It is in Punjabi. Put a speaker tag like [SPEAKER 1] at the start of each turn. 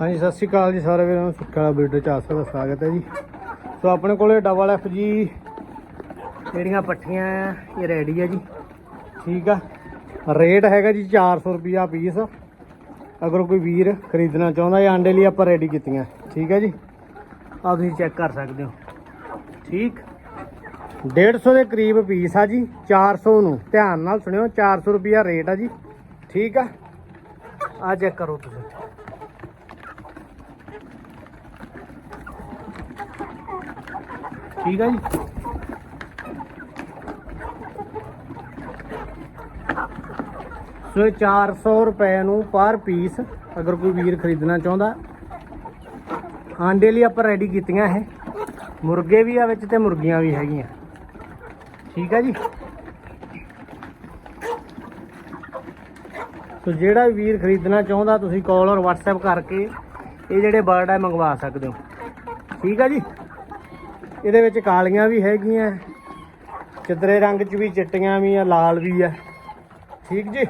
[SPEAKER 1] ਹਾਂਜੀ, ਸਤਿ ਸ਼੍ਰੀ ਅਕਾਲ ਜੀ ਸਾਰੇ ਵੀਰਾਂ ਨੂੰ। ਸੁੱਖਾ ਵਾਲਾ ਵੀਡੀਓ ਚ ਆਸਾ ਦਾ ਸਵਾਗਤ ਹੈ ਜੀ। ਸੋ ਆਪਣੇ ਕੋਲੇ ਡਬਲ ਐਫ ਜੀ, ਜਿਹੜੀਆਂ ਪੱਠੀਆਂ ਆ, ਇਹ ਰੈਡੀ ਆ ਜੀ। ਠੀਕ ਆ। ਰੇਟ ਹੈਗਾ ਜੀ 400 ਰੁਪਿਆ ਪੀਸ। ਅਗਰ ਕੋਈ ਵੀਰ ਖਰੀਦਣਾ ਚਾਹੁੰਦਾ ਹੈ ਆਂਡੇ ਲਈ ਆਪਾਂ ਰੈਡੀ ਕੀਤੀਆਂ। ਠੀਕ ਹੈ ਜੀ। ਆ ਤੁਸੀਂ ਚੈੱਕ ਕਰ ਸਕਦੇ ਹੋ। ਠੀਕ। 150 ਦੇ ਕਰੀਬ ਪੀਸ ਆ ਜੀ 400 ਨੂੰ। ਧਿਆਨ ਨਾਲ ਸੁਣਿਓ 400 ਰੁਪਿਆ ਰੇਟ ਆ ਜੀ। ਠੀਕ ਆ। ਆ ਚੈੱਕ ਕਰੋ ਤੁਸੀਂ। ਠੀਕ ਹੈ ਜੀ। ਸੋ ਇਹ 400 ਰੁਪਏ ਨੂੰ ਪਰ ਪੀਸ, ਅਗਰ ਕੋਈ ਵੀਰ ਖਰੀਦਣਾ ਚਾਹੁੰਦਾ। ਆਂਡੇ ਲਈ ਆਪਾਂ ਰੈਡੀ ਕੀਤੀਆਂ ਇਹ। ਮੁਰਗੇ ਵੀ ਆ ਵਿੱਚ ਤੇ ਮੁਰਗੀਆਂ ਵੀ ਹੈਗੀਆਂ। ਠੀਕ ਹੈ ਜੀ। ਸੋ ਜਿਹੜਾ ਵੀਰ ਖਰੀਦਣਾ ਚਾਹੁੰਦਾ, ਤੁਸੀਂ ਕਾਲ ਔਰ WhatsApp ਕਰਕੇ ਇਹ ਜਿਹੜੇ ਬਰਡ ਹੈ ਮੰਗਵਾ ਸਕਦੇ ਹੋ। ਠੀਕ ਹੈ ਜੀ। ਇਹਦੇ ਵਿੱਚ ਕਾਲੀਆਂ ਵੀ ਹੈਗੀਆਂ, ਚਿੱਤਰੇ ਰੰਗ ਚ ਵੀ, ਚਿੱਟੀਆਂ ਵੀ ਆ, ਲਾਲ ਵੀ ਆ। ਠੀਕ ਜੀ?